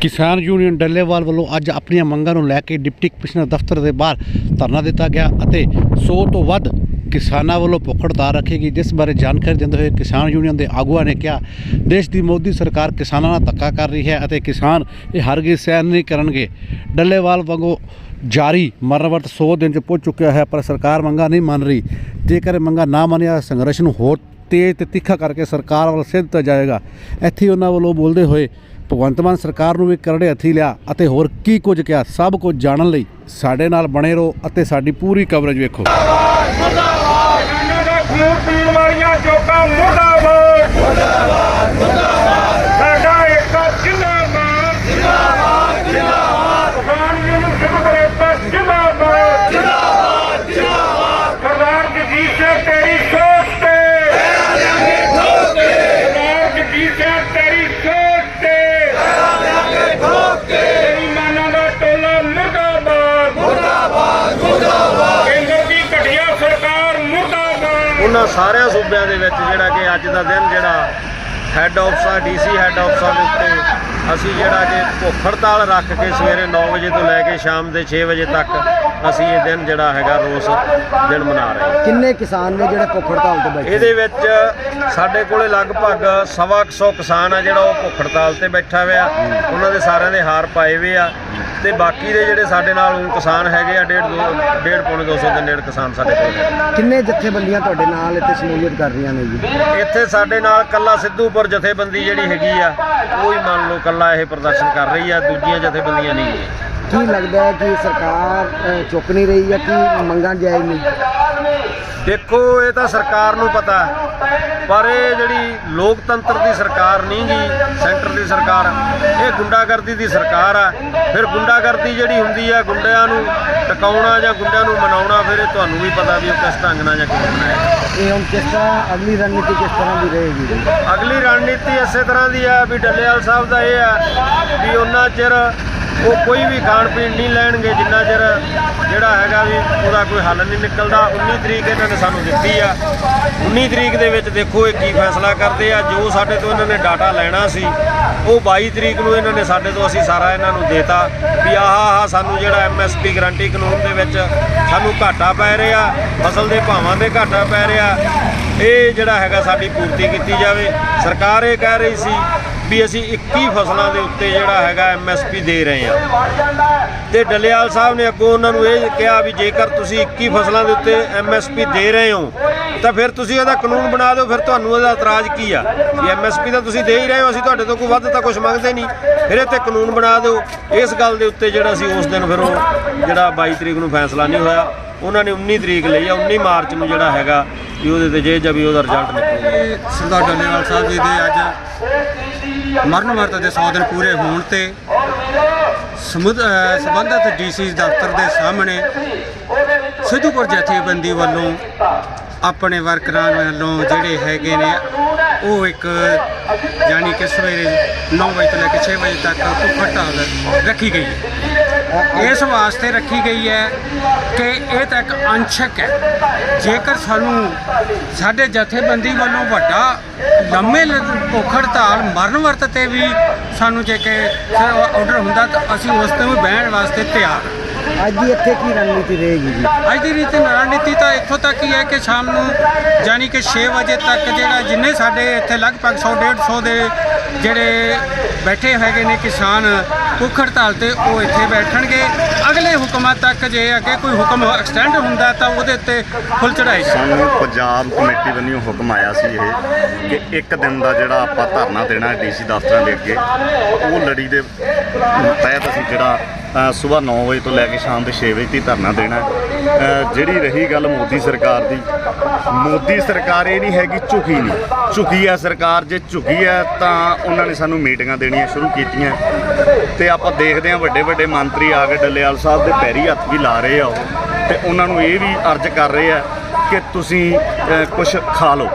ਕਿਸਾਨ ਯੂਨੀਅਨ ਡੱਲੇਵਾਲ ਵੱਲੋਂ ਅੱਜ ਆਪਣੀਆਂ ਮੰਗਾਂ ਨੂੰ ਲੈ ਕੇ ਡਿਪਟੀ ਕਮਿਸ਼ਨਰ ਦਫ਼ਤਰ ਦੇ ਬਾਹਰ ਧਰਨਾ ਦਿੱਤਾ ਗਿਆ ਅਤੇ 100 ਤੋਂ ਵੱਧ ਕਿਸਾਨਾਂ ਵੱਲੋਂ ਭੁੱਖ ਹੜਤਾਲ ਰੱਖੇਗੀ ਜਿਸ ਬਾਰੇ ਜਾਣਕਾਰੀ ਦਿੰਦੇ ਹੋਏ ਕਿਸਾਨ ਯੂਨੀਅਨ ਦੇ ਆਗੂਆਂ ਨੇ ਕਿਹਾ, ਦੇਸ਼ ਦੀ ਮੋਦੀ ਸਰਕਾਰ ਕਿਸਾਨਾਂ ਨਾਲ ਧੱਕਾ ਕਰ ਰਹੀ ਹੈ ਅਤੇ ਕਿਸਾਨ ਇਹ ਹਰਗਿਜ਼ ਸਹਿਣ ਨਹੀਂ ਕਰਨਗੇ। ਡੱਲੇਵਾਲ ਵਾਂਗੂ ਜਾਰੀ ਮਰਨਵਰਤ 100 ਦਿਨ ਚ ਪਹੁੰਚ ਚੁੱਕਿਆ ਹੈ, ਪਰ ਸਰਕਾਰ ਮੰਗਾਂ ਨਹੀਂ ਮੰਨ ਰਹੀ। ਜੇਕਰ ਇਹ ਮੰਗਾਂ ਨਾ ਮੰਨਿਆ, ਸੰਘਰਸ਼ ਨੂੰ ਹੋਰ ਤੇਜ਼ ਤੇ ਤਿੱਖਾ ਕਰਕੇ ਸਰਕਾਰ ਵੱਲ ਸਿੱਧ ਦਿੱਤਾ ਜਾਏਗਾ। ਇੱਥੇ ਉਹਨਾਂ ਵੱਲੋਂ ਬੋਲਦੇ ਹੋਏ ਭਗਵੰਤ ਮਾਨ ਸਰਕਾਰ ਨੂੰ ਵੀ ਕਰੜੇ ਹੱਥੀ ਲਿਆ ਅਤੇ ਹੋਰ ਕੀ ਕੁਝ ਕਿਹਾ, ਸਭ ਕੁਝ ਜਾਣਨ ਲਈ ਸਾਡੇ ਨਾਲ ਬਣੇ ਰਹੋ ਅਤੇ ਸਾਡੀ ਪੂਰੀ ਕਵਰੇਜ ਵੇਖੋ। ਇਹਨਾਂ ਦਾ ਖੂਨ ਪੀਣ ਵਾਲੀਆਂ ਜੋਕਾਂ ਮੁਰਦਾਬਾਦ। ਉਹਨਾਂ ਸਾਰਿਆਂ ਸੂਬਿਆਂ ਦੇ ਵਿੱਚ ਜਿਹੜਾ ਕਿ ਅੱਜ ਦਾ ਦਿਨ ਜਿਹੜਾ ਹੈੱਡ ਆਫਿਸਾਂ ਡੀਸੀ ਹੈੱਡ ਆਫਿਸਾਂ ਦੇ ਉੱਤੇ ਅਸੀਂ ਜਿਹੜਾ ਕਿ ਭੁੱਖ ਹੜਤਾਲ ਰੱਖ ਕੇ ਸਵੇਰੇ 9 ਵਜੇ ਤੋਂ ਲੈ ਕੇ ਸ਼ਾਮ ਦੇ 6 ਵਜੇ ਤੱਕ ਅਸੀਂ ਇਹ ਦਿਨ ਜਿਹੜਾ ਹੈਗਾ ਰੋਸ ਦਿਨ ਮਨਾ ਰਹੇ ਹਾਂ। ਕਿੰਨੇ ਕਿਸਾਨ ਨੇ ਜਿਹੜੇ ਭੁੱਖ ਹੜਤਾਲ ਤੇ ਬੈਠੇ? ਇਹਦੇ ਵਿੱਚ ਸਾਡੇ ਕੋਲੇ ਲਗਭਗ ਸਵਾ ਕੁ ਸੌ ਕਿਸਾਨ ਆ ਜਿਹੜਾ ਉਹ ਭੁੱਖ ਹੜਤਾਲ ਤੇ ਬੈਠਾ ਹੋਇਆ। ਉਹਨਾਂ ਦੇ ਸਾਰਿਆਂ ਦੇ ਹਾਰ ਪਾਏ ਹੋਏ ਆ। ਤੇ ਬਾਕੀ ਦੇ ਜਿਹੜੇ ਸਾਡੇ ਨਾਲ ਕਿਸਾਨ ਹੈਗੇ ਆ ਡੇਢ ਦੋ ਡੇਢ ਪੌਣੇ 200 ਦੇ ਨੇੜੇ ਕਿਸਾਨ ਸਾਡੇ ਕੋਲ ਕਿੰਨੇ ਜਥੇਬੰਦੀਆਂ ਤੁਹਾਡੇ ਨਾਲ ਇੱਥੇ ਸ਼ਮੂਲੀਅਤ ਕਰ ਰਹੀਆਂ ਨੇ ਜੀ? ਇੱਥੇ ਸਾਡੇ ਨਾਲ ਕੱਲਾ ਸਿੱਧੂਪੁਰ ਜਥੇਬੰਦੀ ਜਿਹੜੀ ਹੈਗੀ ਆ ਉਹ ਹੀ ਮੰਨ ਲਓ ਕੱਲਾ ਇਹ ਪ੍ਰਦਰਸ਼ਨ ਕਰ ਰਹੀ ਹੈ ਦੂਜੀਆਂ ਜਥੇਬੰਦੀਆਂ ਨਹੀਂ ਹੈ ਕੀ ਲੱਗਦਾ ਹੈ ਕਿ ਸਰਕਾਰ ਅ, ਚੁੱਕ ਨਹੀਂ ਰਹੀ ਹੈ ਕਿ ਮੰਗਾਂ ਜਾਇਜ਼ ਨਹੀਂ ਦੇਖੋ ਇਹ ਤਾਂ ਸਰਕਾਰ ਨੂੰ ਪਤਾ। ਪਰ ਇਹ ਜਿਹੜੀ ਲੋਕਤੰਤਰ ਦੀ ਸਰਕਾਰ ਨਹੀਂ ਗੀ ਸੈਂਟਰ ਦੀ ਸਰਕਾਰ ਇਹ ਗੁੰਡਾਗਰਦੀ ਦੀ ਸਰਕਾਰ ਆ ਫਿਰ ਗੁੰਡਾਗਰਦੀ ਜਿਹੜੀ ਹੁੰਦੀ ਆ ਗੁੰਡਿਆਂ ਨੂੰ ਟਿਕਾਉਣਾ ਜਾਂ ਗੁੰਡਿਆਂ ਨੂੰ ਮਨਾਉਣਾ ਫਿਰ ਇਹ ਤੁਹਾਨੂੰ ਵੀ ਪਤਾ ਵੀ ਉਹ ਕਿਸ ਢੰਗ ਨਾਲ ਜਾਂ ਕਿਵੇਂ ਬਣਾਇਆ ਇਹ ਹੁਣ ਕਿਸ ਤਰ੍ਹਾਂ ਅਗਲੀ ਰਣਨੀਤੀ ਕਿਸ ਤਰ੍ਹਾਂ ਦੀ ਰਹੇਗੀ ਅਗਲੀ ਰਣਨੀਤੀ ਇਸੇ ਤਰ੍ਹਾਂ ਦੀ ਆ ਵੀ ਡੱਲੇਵਾਲ ਸਾਹਿਬ ਦਾ ਇਹ ਆ ਵੀ ਉਹਨਾਂ ਚਿਰ ਉਹ ਕੋਈ ਵੀ ਖਾਣ ਪੀਣ ਨਹੀਂ ਲੈਣਗੇ ਜਿੰਨਾ ਚਿਰ ਜਿਹੜਾ ਹੈਗਾ ਵੀ ਉਹਦਾ ਕੋਈ ਹੱਲ ਨਹੀਂ ਨਿਕਲਦਾ। 19 ਤਰੀਕ ਇਹਨਾਂ ਨੇ ਸਾਨੂੰ ਦਿੱਤੀ ਆ। 19 ਤਰੀਕ ਦੇ ਵਿੱਚ ਦੇਖੋ ਇਹ ਕੀ ਫੈਸਲਾ ਕਰਦੇ ਆ। ਜੋ ਸਾਡੇ ਤੋਂ ਇਹਨਾਂ ਨੇ ਡਾਟਾ ਲੈਣਾ ਸੀ, ਉਹ 22 ਤਰੀਕ ਨੂੰ ਇਹਨਾਂ ਨੇ ਸਾਡੇ ਤੋਂ ਅਸੀਂ ਸਾਰਾ ਇਹਨਾਂ ਨੂੰ ਦੇਤਾ ਵੀ ਆਹ ਆਹ ਸਾਨੂੰ ਜਿਹੜਾ ਐਮਐਸਪੀ ਗਰੰਟੀ ਕਾਨੂੰਨ ਦੇ ਵਿੱਚ ਸਾਨੂੰ ਘਾਟਾ ਪੈ ਰਿਹਾ, ਫਸਲ ਦੇ ਭਾਵਾਂ ਦੇ ਘਾਟਾ ਪੈ ਰਿਹਾ। ਇਹ ਜਿਹੜਾ ਹੈਗਾ ਸਾਡੀ ਪੂਰਤੀ ਕੀਤੀ ਜਾਵੇ। ਸਰਕਾਰ ਇਹ ਕਹਿ ਰਹੀ ਸੀ ਵੀ ਅਸੀਂ 21 ਫਸਲਾਂ ਦੇ ਉੱਤੇ ਜਿਹੜਾ ਹੈਗਾ ਐਮਐਸਪੀ ਦੇ ਰਹੇ ਹਾਂ। ਤੇ ਡੱਲੇਵਾਲ ਸਾਹਿਬ ਨੇ ਅੱਗੋਂ ਉਹਨਾਂ ਨੂੰ ਇਹ ਕਿਹਾ ਵੀ ਜੇਕਰ ਤੁਸੀਂ 21 ਫਸਲਾਂ ਦੇ ਉੱਤੇ ਐਮਐਸਪੀ ਦੇ ਰਹੇ ਹੋ, ਤਾਂ ਫਿਰ ਤੁਸੀਂ ਇਹਦਾ ਕਾਨੂੰਨ ਬਣਾ ਦਿਓ, ਫਿਰ ਤੁਹਾਨੂੰ ਇਹਦਾ ਇਤਰਾਜ਼ ਕੀ ਆ? ਵੀ ਐਮਐਸਪੀ ਤਾਂ ਤੁਸੀਂ ਦੇ ਹੀ ਰਹੇ ਹੋ, ਅਸੀਂ ਤੁਹਾਡੇ ਤੋਂ ਕੋਈ ਵੱਧ ਤਾਂ ਕੁਝ ਮੰਗਦੇ ਨਹੀਂ। ਫਿਰ ਇਹ ਤੇ ਕਾਨੂੰਨ ਬਣਾ ਦਿਓ। ਇਸ ਗੱਲ ਦੇ ਉੱਤੇ ਜਿਹੜਾ ਸੀ ਉਸ ਦਿਨ ਫਿਰ ਉਹ ਜਿਹੜਾ 22 ਤਰੀਕ ਨੂੰ ਫੈਸਲਾ ਨਹੀਂ ਹੋਇਆ। ਉਹਨਾਂ ਨੇ 19 ਤਰੀਕ ਲਈ ਆ 19 ਮਾਰਚ ਨੂੰ ਜਿਹੜਾ ਹੈਗਾ ਵੀ ਉਹਦੇ ਤੇ ਜੇ ਜਬੀ ਉਹਦਾ ਰਿਜ਼ਲਟ ਨਿਕਲੂਗਾ। ਸਰਦਾਰ ਡੱਲੇਵਾਲ ਸਾਹਿਬ ਜੀ ਦੇ ਅੱਜ ਮਰਨ ਵਰਤ ਦੇ 100 ਦਿਨ ਪੂਰੇ ਹੋਣ ਤੇ ਸਮੁਦ ਅ, ਸੰਬੰਧਿਤ ਡੀਸੀ ਦਫ਼ਤਰ ਦੇ ਸਾਹਮਣੇ ਸਿੱਧੂਪੁਰ ਜਥੇਬੰਦੀ ਵੱਲੋਂ ਆਪਣੇ ਵਰਕਰਾਂ ਵੱਲੋਂ ਜਿਹੜੇ ਹੈਗੇ ਨੇ ਉਹ ਇੱਕ ਯਾਨੀ ਕਿ ਸਵੇਰੇ 9 ਵਜੇ ਤੋਂ ਲੈ ਕੇ 6 ਵਜੇ ਤੱਕ ਭੁੱਖ ਹੜਤਾਲ ਰੱਖੀ ਗਈ ਇਸ ਵਾਸਤੇ ਰੱਖੀ ਗਈ ਹੈ ਕਿ ਇਹ ਤਾਂ ਇੱਕ ਅੰਸ਼ਕ ਹੈ। ਜੇਕਰ ਸਾਨੂੰ ਸਾਡੇ ਜਥੇਬੰਦੀ ਵੱਲੋਂ ਵੱਡਾ ਲੰਮੇ ਭੁੱਖ ਹੜਤਾਲ ਮਰਨ ਵਰਤ ਤੇ ਵੀ ਸਾਨੂੰ ਜੇ ਕਿ ਆਰਡਰ ਹੁੰਦਾ ਤਾਂ ਅਸੀਂ ਉਸ ਤੇ ਵੀ ਬਹਿਣ ਵਾਸਤੇ ਤਿਆਰ ਹਾਂ। ਅੱਜ ਦੀ ਇੱਥੇ ਕੀ ਰਣਨੀਤੀ ਰਹੇਗੀ ਜੀ? ਅੱਜ ਦੀ ਰੀਤੀ ਰਣਨੀਤੀ ਤਾਂ ਇੱਥੋਂ ਤੱਕ ਹੀ ਹੈ ਕਿ ਸ਼ਾਮ ਨੂੰ ਯਾਨੀ ਕਿ 6 ਵਜੇ ਤੱਕ ਜਿਹੜਾ ਜਿੰਨੇ ਸਾਡੇ ਇੱਥੇ ਲਗਭਗ 100 150 ਦੇ ਜਿਹੜੇ ਬੈਠੇ ਹੈਗੇ ਨੇ ਕਿਸਾਨ ਭੁੱਖ ਹੜਤਾਲ ਤੇ ਉਹ ਇੱਥੇ ਬੈਠਣਗੇ। ਅਗਲੇ ਹੁਕਮਾਂ ਤੱਕ ਜੇ ਅੱਗੇ ਕੋਈ ਹੁਕਮ ਐਕਸਟੈਂਡ ਹੁੰਦਾ ਤਾਂ ਉਹਦੇ ਉੱਤੇ ਫੁੱਲ ਚੜਾਈ ਸਾਨੂੰ ਪੰਜਾਬ ਕਮੇਟੀ ਵੱਲੋਂ ਹੁਕਮ ਆਇਆ ਸੀ ਇਹ ਕਿ ਇੱਕ ਦਿਨ ਦਾ ਜਿਹੜਾ ਆਪਾਂ ਧਰਨਾ ਦੇਣਾ ਡੀਸੀ ਦਫ਼ਤਰਾਂ ਦੇ ਅੱਗੇ ਉਹ ਲੜੀ ਦੇ ਤਹਿਤ ਅਸੀਂ ਜਿਹੜਾ ਸਵੇਰ 9 ਵਜੇ ਤੋਂ ਲੈ ਕੇ ਸ਼ਾਮ ਦੇ 6 ਵਜੇ ਤੱਕ ਧਰਨਾ ਦੇਣਾ ਜਿਹੜੀ ਰਹੀ ਗੱਲ ਮੋਦੀ ਸਰਕਾਰ ਦੀ, ਮੋਦੀ ਸਰਕਾਰ ਇਹ ਨਹੀਂ ਹੈਗੀ ਝੁਕੀ ਨਹੀਂ। ਝੁਕੀ ਹੈ ਸਰਕਾਰ, ਜੇ ਝੁਕੀ ਹੈ ਤਾਂ ਉਹਨਾਂ ਨੇ ਸਾਨੂੰ ਮੀਟਿੰਗਾਂ ਦੇਣੀਆਂ ਸ਼ੁਰੂ ਕੀਤੀਆਂ। ਤੇ ਆਪਾਂ ਦੇਖਦੇ ਹਾਂ ਵੱਡੇ ਵੱਡੇ ਮੰਤਰੀ ਆ ਕੇ ਡੱਲੇਵਾਲ ਸਾਹਿਬ ਦੇ ਪੈਰੀ ਹੱਥ ਵੀ ਲਾ ਰਹੇ ਆ ਉਹ। ਤੇ ਉਹਨਾਂ ਨੂੰ ਇਹ ਵੀ ਅਰਜ਼ ਕਰ ਰਹੇ ਆ ਕਿ ਤੁਸੀਂ ਕੁਝ ਖਾ ਲਓ,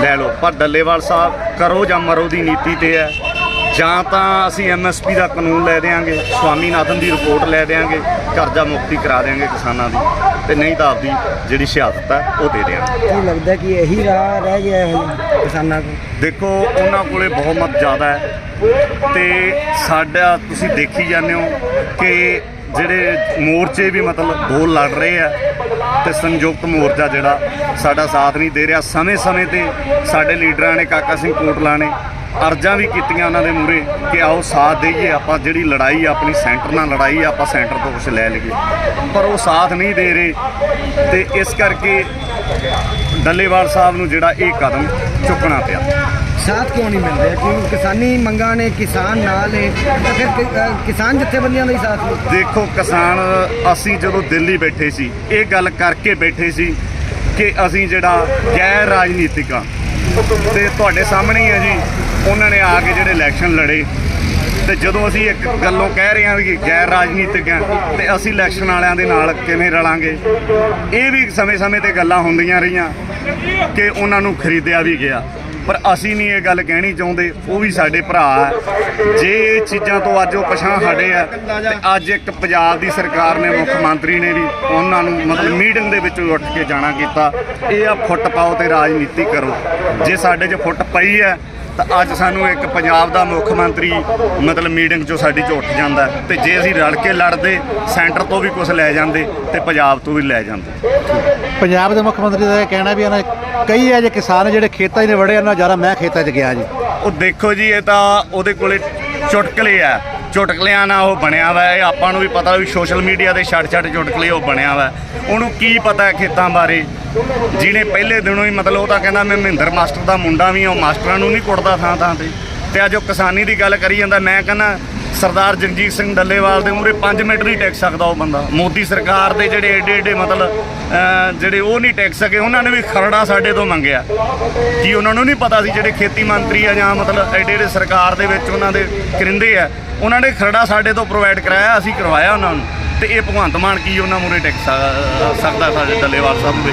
ਲੈ ਲਓ। ਪਰ ਡੱਲੇਵਾਲ ਸਾਹਿਬ ਕਰੋ ਜਾਂ ਮਰੋ ਦੀ ਨੀਤੀ ਤੇ ਹੈ। ਜਾਂ ਤਾਂ ਅਸੀਂ ਐਮਐਸਪੀ ਦਾ ਕਾਨੂੰਨ ਲੈ ਦੇਾਂਗੇ ਸਵਾਮੀਨਾਥਨ ਦੀ ਰਿਪੋਰਟ ਲੈ ਦੇਾਂਗੇ ਕਰਜ਼ਾ ਮੁਕਤੀ ਕਰਾ ਦੇਾਂਗੇ ਕਿਸਾਨਾਂ ਦੀ ਤੇ ਨਹੀਂ ਤਾਂ ਆਪਦੀ ਜਿਹੜੀ ਸ਼ਹਾਦਤ ਹੈ ਉਹ ਦੇ ਦੇਣ ਕੀ ਲੱਗਦਾ ਕਿ ਇਹੀ ਰਾਹ ਰਹਿ ਗਿਆ ਹੈ ਕਿਸਾਨਾਂ ਕੋਲ? ਦੇਖੋ ਉਹਨਾਂ ਕੋਲੇ ਬਹੁਮਤ ਜ਼ਿਆਦਾ ਹੈ ਤੇ ਸਾਡਾ ਤੁਸੀਂ ਦੇਖੀ ਜਾਂਦੇ ਹੋ ਕਿ ਜਿਹੜੇ ਮੋਰਚੇ ਵੀ ਮਤਲਬ ਦੋ ਲੜ ਰਹੇ ਆ ਤੇ ਸੰਯੁਕਤ ਮੋਰਚਾ ਜਿਹੜਾ ਸਾਡਾ ਸਾਥ ਨਹੀਂ ਦੇ ਰਿਹਾ ਸਮੇਂ-ਸਮੇਂ ਤੇ ਸਾਡੇ ਲੀਡਰਾਂ ਨੇ ਕਾਕਾ ਸਿੰਘ ਕੋਟਲਾ ਨੇ ਅਰਜ਼ਾਂ ਵੀ ਕੀਤੀਆਂ ਉਹਨਾਂ ਦੇ ਮੂਰੇ ਕਿ ਆਓ ਸਾਥ ਦੇਈਏ ਆਪਾਂ ਜਿਹੜੀ ਲੜਾਈ ਆਪਣੀ ਸੈਂਟਰ ਨਾਲ ਲੜਾਈ ਆ ਆਪਾਂ ਸੈਂਟਰ ਤੋਂ ਕੁਝ ਲੈ ਲਈਏ। ਪਰ ਉਹ ਸਾਥ ਨਹੀਂ ਦੇ ਰਹੇ ਤੇ ਇਸ ਕਰਕੇ ਡੱਲੇਵਾਲ ਸਾਹਿਬ ਨੂੰ ਜਿਹੜਾ ਇਹ ਕਦਮ ਚੁੱਕਣਾ ਪਿਆ। ਸਾਥ ਕਿਉਂ ਨਹੀਂ ਮਿਲ ਰਿਹਾ? ਕਿਉਂ? ਕਿਸਾਨੀ ਮੰਗਾਂ ਨੇ ਕਿਸਾਨ ਨਾਲ ਨੇ ਤਾਂ ਫਿਰ ਕਿ- ਕਿਸਾਨ ਜਥੇਬੰਦੀਆਂ ਦਾ ਹੀ ਸਾਥ ਨਹੀਂ ਦੇਖੋ ਕਿਸਾਨ ਅਸੀਂ ਜਦੋਂ ਦਿੱਲੀ ਬੈਠੇ ਸੀ ਇਹ ਗੱਲ ਕਰਕੇ ਬੈਠੇ ਸੀ ਕਿ ਅਸੀਂ ਜਿਹੜਾ ਗੈਰ ਰਾਜਨੀਤਿਕ ਆ ਤੇ ਤੁਹਾਡੇ ਸਾਹਮਣੇ ਹੀ ਆ ਜੀ। ਉਹਨਾਂ ਨੇ ਆ ਕੇ ਜਿਹੜੇ ਇਲੈਕਸ਼ਨ ਲੜੇ। ਤੇ ਜਦੋਂ ਅਸੀਂ ਇੱਕ ਗੱਲੋਂ ਕਹਿ ਰਹੇ ਹਾਂ ਵੀ ਗੈਰ ਰਾਜਨੀਤਿਕ ਆ, ਤੇ ਅਸੀਂ ਇਲੈਕਸ਼ਨ ਵਾਲਿਆਂ ਦੇ ਨਾਲ ਕਿਵੇਂ ਰਲਾਂਗੇ? ਇਹ ਵੀ ਸਮੇਂ-ਸਮੇਂ ਤੇ ਗੱਲਾਂ ਹੁੰਦੀਆਂ ਰਹੀਆਂ ਕਿ ਉਹਨਾਂ ਨੂੰ ਖਰੀਦਿਆ ਵੀ ਗਿਆ। ਪਰ ਅਸੀਂ ਨਹੀਂ ਇਹ ਗੱਲ ਕਹਿਣੀ ਚਾਹੁੰਦੇ, ਉਹ ਵੀ ਸਾਡੇ ਭਰਾ ਹੈ ਜੇ ਇਹ ਚੀਜ਼ਾਂ ਤੋਂ ਅੱਜ ਉਹ ਪਛਾਣ ਹਟੇ ਆ, ਤੇ ਅੱਜ ਇੱਕ ਪੰਜਾਬ ਦੀ ਸਰਕਾਰ ਨੇ, ਮੁੱਖ ਮੰਤਰੀ ਨੇ ਵੀ ਉਹਨਾਂ ਨੂੰ ਮਤਲਬ ਮੀਟਿੰਗ ਦੇ ਵਿੱਚ ਉੱਠ ਕੇ ਜਾਣਾ ਕੀਤਾ, ਇਹ ਆ ਫੁੱਟ ਪਾਓ ਤੇ ਰਾਜਨੀਤੀ ਕਰੋ। ਜੇ ਸਾਡੇ 'ਚ ਫੁੱਟ ਪਈ ਹੈ, ਤਾਂ ਅੱਜ ਸਾਨੂੰ ਇੱਕ ਪੰਜਾਬ ਦਾ ਮੁੱਖ ਮੰਤਰੀ ਮਤਲਬ ਮੀਟਿੰਗ 'ਚੋਂ ਸਾਡੀ 'ਚ ਉੱਠ ਜਾਂਦਾ ਹੈ। ਤੇ ਜੇ ਅਸੀਂ ਰਲ ਕੇ ਲੜਦੇ, ਸੈਂਟਰ ਤੋਂ ਵੀ ਕੁਝ ਲੈ ਜਾਂਦੇ, ਤੇ ਪੰਜਾਬ ਤੋਂ ਵੀ ਲੈ ਜਾਂਦੇ। ਪੰਜਾਬ ਦੇ ਮੁੱਖ ਮੰਤਰੀ ਦਾ ਇਹ ਕਹਿਣਾ ਵੀ ਇਹਨਾਂ ਕਈ ਹੈ ਜੇ ਕਿਸਾਨ ਜਿਹੜੇ ਖੇਤਾਂ 'ਚ ਨੇ ਵੜੇ ਉਹਨਾਂ ਜ਼ਿਆਦਾ ਮੈਂ ਖੇਤਾਂ 'ਚ ਗਿਆ ਜੀ। ਉਹ ਦੇਖੋ ਜੀ, ਇਹ ਤਾਂ ਉਹਦੇ ਕੋਲੇ ਚੁਟਕਲੇ ਆ। ਚੁਟਕਲਿਆਂ ਨਾਲ ਉਹ ਬਣਿਆ ਵਾ, ਇਹ ਆਪਾਂ ਨੂੰ ਵੀ ਪਤਾ ਵੀ ਸੋਸ਼ਲ ਮੀਡੀਆ ਤੇ ਛੱਡ ਛੱਡ ਚੁਟਕਲੇ ਉਹ ਬਣਿਆ ਵਾ। ਉਹਨੂੰ ਕੀ ਪਤਾ ਖੇਤਾਂ ਬਾਰੇ? ਜਿਹਨੇ ਪਹਿਲੇ ਦਿਨੋਂ ਹੀ ਮਤਲਬ ਉਹ ਤਾਂ ਕਹਿੰਦਾ ਮੈਂ ਮਹਿੰਦਰ ਮਾਸਟਰ ਦਾ ਮੁੰਡਾ ਵੀ ਹਾਂ ਉਹ ਮਾਸਟਰਾਂ ਨੂੰ ਨਹੀਂ ਕੁੱਟਦਾ ਥਾਂ ਥਾਂ ਤੇ। ਤੇ ਅੱਜ ਉਹ ਕਿਸਾਨੀ ਦੀ ਗੱਲ ਕਰੀ ਜਾਂਦਾ, ਮੈਂ ਕਹਿੰਦਾ ਸਰਦਾਰ ਜਗਜੀਤ ਸਿੰਘ ਡੱਲੇਵਾਲ ਦੇ ਮੂਹਰੇ 5 ਮਿੰਟ ਨਹੀਂ ਟਿਕ ਸਕਦਾ ਉਹ ਬੰਦਾ। ਮੋਦੀ ਸਰਕਾਰ ਦੇ ਜਿਹੜੇ ਏਡੇ ਏਡੇ ਮਤਲਬ ਜਿਹੜੇ ਉਹ ਨਹੀਂ ਟਿਕ ਸਕੇ, ਉਹਨਾਂ ਨੇ ਵੀ ਖਰੜਾ ਸਾਡੇ ਤੋਂ ਮੰਗਿਆ। ਕੀ ਉਹਨਾਂ ਨੂੰ ਨਹੀਂ ਪਤਾ ਸੀ ਜਿਹੜੇ ਖੇਤੀ ਮੰਤਰੀ ਆ ਜਾਂ ਮਤਲਬ ਏਡੇ ਏਡੇ ਸਰਕਾਰ ਦੇ ਵਿੱਚ ਉਹਨਾਂ ਦੇ ਕਰਿੰਦੇ ਆ। ਉਹਨਾਂ ਨੇ ਖਰੜਾ ਸਾਡੇ ਤੋਂ ਪ੍ਰੋਵਾਈਡ ਕਰਾਇਆ, ਅਸੀਂ ਕਰਵਾਇਆ ਉਹਨਾਂ ਨੂੰ। ਤੇ ਇਹ ਭਗਵੰਤ ਮਾਨ ਕੀ ਉਹਨਾਂ ਮੂਹਰੇ ਟਿਕ ਸਕਦਾ ਸਾਡੇ ਡੱਲੇਵਾਲ ਸਾਹਿਬ ਦੇ